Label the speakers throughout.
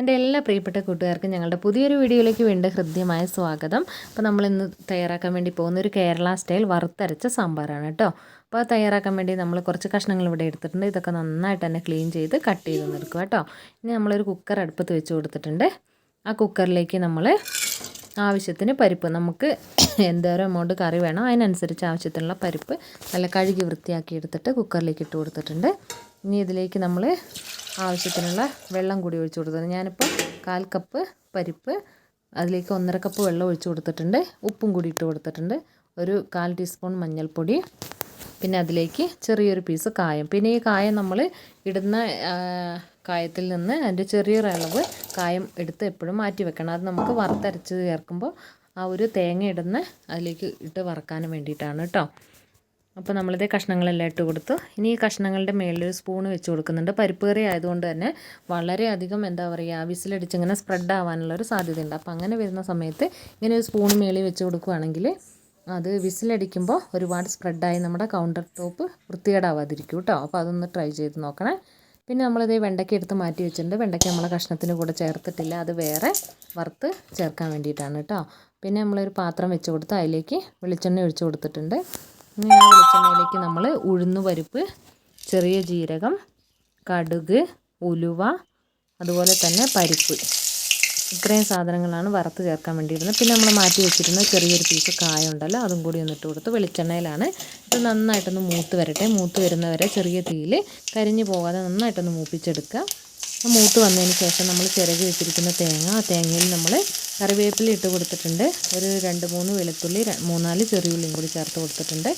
Speaker 1: എന്റെ എല്ലാ പ്രിയപ്പെട്ട കൂട്ടുകാർക്കും ഞങ്ങളുടെ പുതിയൊരു വീഡിയോയിലേക്ക് വീണ്ടും ഹൃദ്യമായ സ്വാഗതം. അപ്പോൾ നമ്മൾ ഇന്ന് തയ്യാറാക്കാൻ വേണ്ടി പോകുന്ന ഒരു കേരള സ്റ്റൈൽ വറുത്തരച്ച സാമ്പാറാണ് കേട്ടോ. അപ്പോൾ തയ്യാറാക്കാൻ വേണ്ടി നമ്മൾ കുറച്ച് കഷ്ണങ്ങൾ ഇവിടെ എടുത്തിട്ടുണ്ട്. ഇതൊക്കെ നന്നായിട്ട് തന്നെ ക്ലീൻ ചെയ്ത് കട്ട് ചെയ്ത് എടുക്കുക കേട്ടോ. ഇനി നമ്മളൊരു കുക്കർ അടുപ്പത്ത് വെച്ച് കൊടുത്തിട്ടുണ്ട്. ആ കുക്കറിലേക്ക് നമ്മൾ ആവശ്യത്തിന് പരിപ്പ് നമുക്ക് എന്തോരം എമൗണ്ട് കറി വേണം അതിനനുസരിച്ച് ആവശ്യത്തിനുള്ള പരിപ്പ് നല്ല കഴുകി വൃത്തിയാക്കി എടുത്തിട്ട് കുക്കറിലേക്ക് ഇട്ട് കൊടുത്തിട്ടുണ്ട്. ഇനി ഇതിലേക്ക് നമ്മൾ ആവശ്യത്തിനുള്ള വെള്ളം കൂടി ഒഴിച്ചു കൊടുത്തത് ഞാനിപ്പോൾ കാൽ കപ്പ് പരിപ്പ് അതിലേക്ക് ഒന്നര കപ്പ് വെള്ളം ഒഴിച്ചു കൊടുത്തിട്ടുണ്ട്. ഉപ്പും കൂടി ഇട്ട് കൊടുത്തിട്ടുണ്ട്. ഒരു കാൽ ടീസ്പൂൺ മഞ്ഞൾപ്പൊടി. പിന്നെ അതിലേക്ക് ചെറിയൊരു പീസ് കായം. പിന്നെ ഈ കായം നമ്മൾ ഇടുന്ന കായത്തിൽ നിന്ന് അതിന്റെ ചെറിയൊരു അളവ് കായം എടുത്ത് എപ്പോഴും മാറ്റി വെക്കണം. അത് നമുക്ക് വറുത്തരച്ച് ചേർക്കുമ്പോൾ ആ ഒരു തേങ്ങ ഇടുന്ന അതിലേക്ക് ഇട്ട് വറക്കാൻ വേണ്ടിയിട്ടാണ് കേട്ടോ അപ്പോൾ നമ്മളിത് കഷ്ണങ്ങളെല്ലാം ഇട്ട് കൊടുത്തു. ഇനി ഈ കഷ്ണങ്ങളുടെ മേളിൽ ഒരു സ്പൂൺ വെച്ച് കൊടുക്കുന്നുണ്ട്. പരിപ്പ് കറി ആയതുകൊണ്ട് തന്നെ വളരെയധികം എന്താ പറയുക വിസിലടിച്ച് ഇങ്ങനെ സ്പ്രെഡ് ആവാനുള്ളൊരു സാധ്യതയുണ്ട്. അപ്പോൾ അങ്ങനെ വരുന്ന സമയത്ത് ഇങ്ങനെ ഒരു സ്പൂൺ മേളിൽ വെച്ച് കൊടുക്കുകയാണെങ്കിൽ അത് വിസിലടിക്കുമ്പോൾ ഒരുപാട് സ്പ്രെഡായി നമ്മുടെ കൗണ്ടർ ടോപ്പ് വൃത്തികേടാവാതിരിക്കും കേട്ടോ. അപ്പോൾ അതൊന്ന് ട്രൈ ചെയ്ത് നോക്കണേ. പിന്നെ നമ്മളിത് വെണ്ടയ്ക്ക എടുത്ത് മാറ്റി വെച്ചിട്ടുണ്ട്. വെണ്ടയ്ക്ക നമ്മളെ കഷ്ണത്തിന് കൂടെ ചേർത്തിട്ടില്ല. അത് വേറെ വറുത്ത് ചേർക്കാൻ വേണ്ടിയിട്ടാണ് കേട്ടോ. പിന്നെ നമ്മളൊരു പാത്രം വെച്ച് കൊടുത്ത് അതിലേക്ക് വെളിച്ചെണ്ണ ഒഴിച്ച് കൊടുത്തിട്ടുണ്ട്. ഇനി ആ വെളിച്ചെണ്ണയിലേക്ക് നമ്മൾ ഉഴുന്ന് പരിപ്പ് ചെറിയ ജീരകം കടുക് ഉലുവ അതുപോലെ തന്നെ പരിപ്പ്. ഇത്രയും സാധനങ്ങളാണ് വറുത്ത് ചേർക്കാൻ വേണ്ടിയിരുന്നത്. പിന്നെ നമ്മൾ മാറ്റി വെച്ചിരുന്ന ചെറിയൊരു പീസ് കായ ഉണ്ടല്ലോ അതും കൂടി ഒന്നിട്ട് കൊടുത്ത് വെളിച്ചെണ്ണയിലാണ്. ഇത് നന്നായിട്ടൊന്ന് മൂത്ത് വരട്ടെ. മൂത്ത് വരുന്നവരെ ചെറിയ തീയിൽ കരിഞ്ഞു പോകാതെ നന്നായിട്ടൊന്ന് മൂപ്പിച്ചെടുക്കുക. മൂത്ത് വന്നതിന് ശേഷം നമ്മൾ ചിരകി വെച്ചിരിക്കുന്ന തേങ്ങ ആ തേങ്ങയിൽ നമ്മൾ കറിവേപ്പില ഇട്ട് കൊടുത്തിട്ടുണ്ട്. ഒരു രണ്ട് മൂന്ന് വെളുത്തുള്ളി മൂന്നാൽ ചെറിയുള്ളിയും കൂടി ചേർത്ത് കൊടുത്തിട്ടുണ്ട്.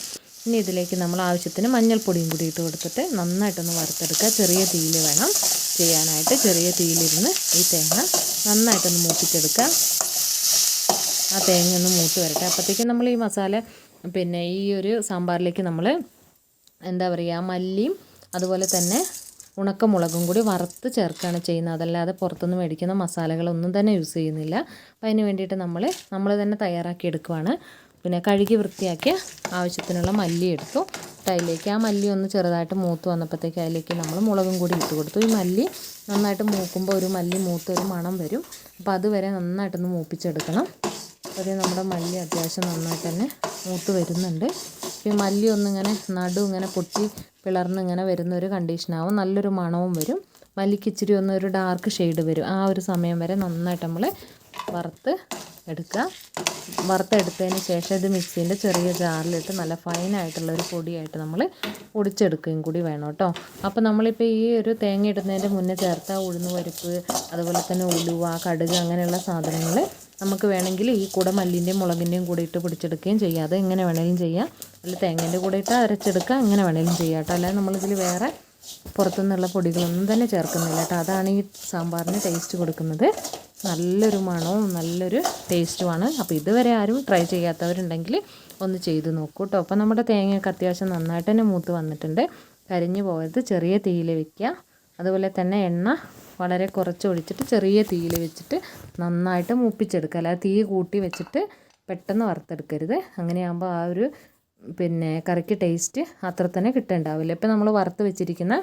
Speaker 1: ഇനി ഇതിലേക്ക് നമ്മൾ ആവശ്യത്തിന് മഞ്ഞൾപ്പൊടിയും കൂടി ഇട്ട് കൊടുത്തിട്ട് നന്നായിട്ടൊന്ന് വറുത്തെടുക്കുക. ചെറിയ തീയിൽ വേണം ചെയ്യാനായിട്ട്. ചെറിയ തീയിലിരുന്ന് ഈ തേങ്ങ നന്നായിട്ടൊന്ന് മൂപ്പിച്ചെടുക്കുക. ആ തേങ്ങ ഒന്ന് മൂത്ത് വരട്ടെ. അപ്പോഴത്തേക്കും നമ്മൾ ഈ മസാല പിന്നെ ഈ ഒരു സാമ്പാറിലേക്ക് നമ്മൾ എന്താ പറയുക മല്ലിയും അതുപോലെ തന്നെ ഉണക്കമുളകും കൂടി വറുത്ത് ചേർക്കുകയാണ് ചെയ്യുന്നത്. അതല്ലാതെ പുറത്തുനിന്ന് മേടിക്കുന്ന മസാലകളൊന്നും തന്നെ യൂസ് ചെയ്യുന്നില്ല. അപ്പോൾ അതിന് വേണ്ടിയിട്ട് നമ്മൾ നമ്മൾ തന്നെ തയ്യാറാക്കി എടുക്കുവാണ്. പിന്നെ കഴുകി വൃത്തിയാക്കി ആവശ്യത്തിനുള്ള മല്ലി എടുത്തു. അതിലേക്ക് ആ മല്ലി ഒന്ന് ചെറുതായിട്ട് മൂത്ത് വന്നപ്പോഴത്തേക്ക് അതിലേക്ക് നമ്മൾ മുളകും കൂടി ഇട്ട് കൊടുത്തു. ഈ മല്ലി നന്നായിട്ട് മൂക്കുമ്പോൾ ഒരു മല്ലി മൂത്ത് ഒരു മണം വരും. അപ്പോൾ അതുവരെ നന്നായിട്ടൊന്ന് മൂപ്പിച്ചെടുക്കണം. അപ്പോൾ നമ്മുടെ മല്ലി അത്യാവശ്യം നന്നായിട്ട് തന്നെ മൂത്ത് വരുന്നുണ്ട്. ഈ മല്ലി ഒന്നിങ്ങനെ നടു ഇങ്ങനെ പൊട്ടി പിളർന്ന് ഇങ്ങനെ വരുന്ന ഒരു കണ്ടീഷനാവും നല്ലൊരു മണവും വരും. മല്ലിക്ക് ഇച്ചിരി ഒന്ന് ഒരു ഡാർക്ക് ഷെയ്ഡ് വരും. ആ ഒരു സമയം വരെ നന്നായിട്ട് നമ്മൾ വറുത്ത് എടുക്കുക. വറുത്തെടുത്തതിന് ശേഷം ഇത് മിക്സീന്റെ ചെറിയ ജാറിലിട്ട് നല്ല ഫൈനായിട്ടുള്ള ഒരു പൊടിയായിട്ട് നമ്മൾ പൊടിച്ചെടുക്കുകയും കൂടി വേണം കേട്ടോ. അപ്പോൾ നമ്മളിപ്പോൾ ഈ ഒരു തേങ്ങ ഇടുന്നതിന്റെ മുന്നേ ചേർത്ത ഉഴുന്ന് പരിപ്പ് അതുപോലെ തന്നെ ഉലുവ കടുക് അങ്ങനെയുള്ള സാധനങ്ങൾ നമുക്ക് വേണമെങ്കിൽ ഈ കൂടെ മല്ലിന്റെയും മുളകിന്റെയും കൂടെ ഇട്ട് പിടിച്ചെടുക്കുകയും ചെയ്യാം. അത് എങ്ങനെ വേണമെങ്കിലും ചെയ്യാം. അല്ല തേങ്ങേന്റെ കൂടെ ഇട്ട് അരച്ചെടുക്കുക എങ്ങനെ വേണമെങ്കിലും ചെയ്യാം കേട്ടോ. അല്ലാതെ നമ്മളിതിൽ വേറെ പുറത്തുനിന്നുള്ള പൊടികളൊന്നും തന്നെ ചേർക്കുന്നില്ല കേട്ടോ. അതാണ് ഈ സാമ്പാറിന് ടേസ്റ്റ് കൊടുക്കുന്നത്. നല്ലൊരു മണവും നല്ലൊരു ടേസ്റ്റുമാണ് അപ്പോൾ ഇതുവരെ ആരും ട്രൈ ചെയ്യാത്തവരുണ്ടെങ്കിൽ ഒന്ന് ചെയ്ത് നോക്കൂ കേട്ടോ. അപ്പോൾ നമ്മുടെ തേങ്ങയൊക്കെ അത്യാവശ്യം നന്നായിട്ട് തന്നെ മൂത്ത് വന്നിട്ടുണ്ട്. കരിഞ്ഞു പോകരുത് ചെറിയ തീയിൽ വെക്കുക. അതുപോലെ തന്നെ എണ്ണ വളരെ കുറച്ച് ഒഴിച്ചിട്ട് ചെറിയ തീയിൽ വെച്ചിട്ട് നന്നായിട്ട് മൂപ്പിച്ചെടുക്കുക. അല്ലാതെ തീ കൂട്ടി വെച്ചിട്ട് പെട്ടെന്ന് വറുത്തെടുക്കരുത്. അങ്ങനെയാകുമ്പോൾ ആ ഒരു പിന്നെ കറിക്ക് ടേസ്റ്റ് അത്ര തന്നെ കിട്ടുന്നുണ്ടാവില്ല ഇപ്പം നമ്മൾ വറുത്ത് വെച്ചിരിക്കുന്ന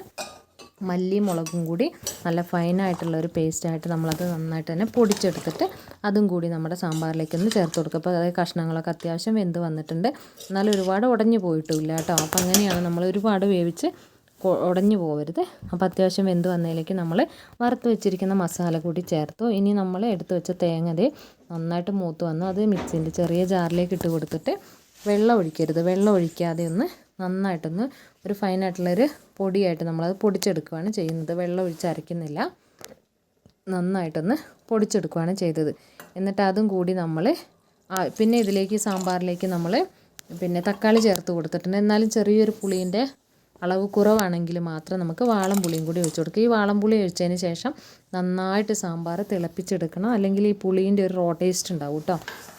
Speaker 1: മല്ലി മുളകും കൂടി നല്ല ഫൈനായിട്ടുള്ള ഒരു പേസ്റ്റായിട്ട് നമ്മളത് നന്നായിട്ട് തന്നെ പൊടിച്ചെടുത്തിട്ട് അതും കൂടി നമ്മുടെ സാമ്പാറിലേക്ക് ഒന്ന് ചേർത്ത് കൊടുക്കുക. അപ്പോൾ അതായത് കഷ്ണങ്ങളൊക്കെ അത്യാവശ്യം വെന്ത് വന്നിട്ടുണ്ട്. എന്നാലും ഒരുപാട് ഉടഞ്ഞു പോയിട്ടുമില്ല കേട്ടോ. അപ്പോൾ അങ്ങനെയാണ് നമ്മൾ ഒരുപാട് വേവിച്ച് ഉടഞ്ഞു പോകരുത് അപ്പോൾ അത്യാവശ്യം വെന്ത് വന്നതിലേക്ക് നമ്മൾ വറുത്ത് വെച്ചിരിക്കുന്ന മസാല കൂടി ചേർത്തു. ഇനി നമ്മൾ എടുത്ത് വെച്ച തേങ്ങ നന്നായിട്ട് മൂത്ത് വന്നു. അത് മിക്സിന്റെ ചെറിയ ജാറിലേക്ക് ഇട്ട് കൊടുത്തിട്ട് വെള്ളം ഒഴിക്കരുത്. വെള്ളം ഒഴിക്കാതെ ഒന്ന് നന്നായിട്ടൊന്ന് ഒരു ഫൈനായിട്ടുള്ളൊരു പൊടിയായിട്ട് നമ്മളത് പൊടിച്ചെടുക്കുകയാണ് ചെയ്യുന്നത്. വെള്ളം ഒഴിച്ച് അരയ്ക്കുന്നില്ല. നന്നായിട്ടൊന്ന് പൊടിച്ചെടുക്കുകയാണ് ചെയ്തത്. എന്നിട്ട് അതും കൂടി നമ്മൾ പിന്നെ ഇതിലേക്ക് സാമ്പാറിലേക്ക് നമ്മൾ പിന്നെ തക്കാളി ചേർത്ത് കൊടുത്തിട്ടുണ്ട്. എന്നാലും ചെറിയൊരു പുളീന്റെ അളവ് കുറവാണെങ്കിൽ മാത്രം നമുക്ക് വാളംപുളിയും കൂടി ഒഴിച്ചു കൊടുക്കുക. ഈ വാളംപുളി ഒഴിച്ചതിന് ശേഷം നന്നായിട്ട് സാമ്പാർ തിളപ്പിച്ചെടുക്കണം. അല്ലെങ്കിൽ ഈ പുളീന്റെ ഒരു റോ ടേസ്റ്റ് ഉണ്ടാവും കേട്ടോ.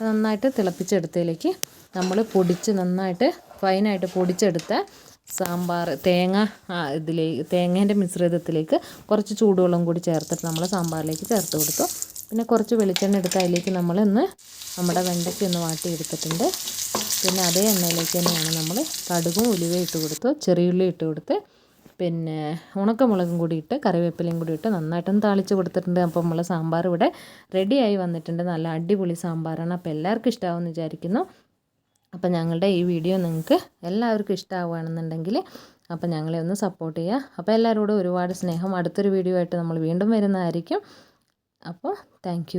Speaker 1: നന്നായിട്ട് തിളപ്പിച്ചെടുത്തതിലേക്ക് നമ്മൾ പൊടിച്ച് നന്നായിട്ട് ഫൈനായിട്ട് പൊടിച്ചെടുത്ത സാമ്പാർ തേങ്ങ ഇതിലേക്ക് തേങ്ങേന്റെ മിശ്രിതത്തിലേക്ക് കുറച്ച് ചൂടുവെള്ളം കൂടി ചേർത്തിട്ട് നമ്മൾ സാമ്പാറിലേക്ക് ചേർത്ത് കൊടുത്തു. പിന്നെ കുറച്ച് വെളിച്ചെണ്ണ എടുത്ത് അതിലേക്ക് നമ്മൾ ഇന്ന് നമ്മുടെ വെണ്ടയ്ക്ക് ഒന്ന് വാട്ടി എടുത്തിട്ടുണ്ട് പിന്നെ അതേ എണ്ണയിലേക്ക് തന്നെയാണ് നമ്മൾ കടുകും ഉലുവയും ഇട്ട് കൊടുത്തു ചെറിയുള്ളി ഇട്ട് കൊടുത്ത് പിന്നെ ഉണക്കമുളകും കൂടി ഇട്ട് കറിവേപ്പിലയും കൂടി ഇട്ട് നന്നായിട്ടൊന്ന് താളിച്ച് കൊടുത്തിട്ടുണ്ട്. അപ്പോൾ നമ്മൾ സാമ്പാർ ഇവിടെ റെഡിയായി വന്നിട്ടുണ്ട്. നല്ല അടിപൊളി സാമ്പാറാണ്. അപ്പോൾ എല്ലാവർക്കും ഇഷ്ടമാവുമെന്ന് വിചാരിക്കുന്നു. അപ്പോൾ ഞങ്ങളുടെ ഈ വീഡിയോ നിങ്ങൾക്ക് എല്ലാവർക്കും ഇഷ്ടമാവുകയാണെന്നുണ്ടെങ്കിൽ അപ്പോൾ ഞങ്ങളെ ഒന്ന് സപ്പോർട്ട് ചെയ്യുക. അപ്പോൾ എല്ലാവരോടും ഒരുപാട് സ്നേഹം. അടുത്തൊരു വീഡിയോ ആയിട്ട് നമ്മൾ വീണ്ടും വരുന്നതായിരിക്കും. അപ്പോൾ താങ്ക്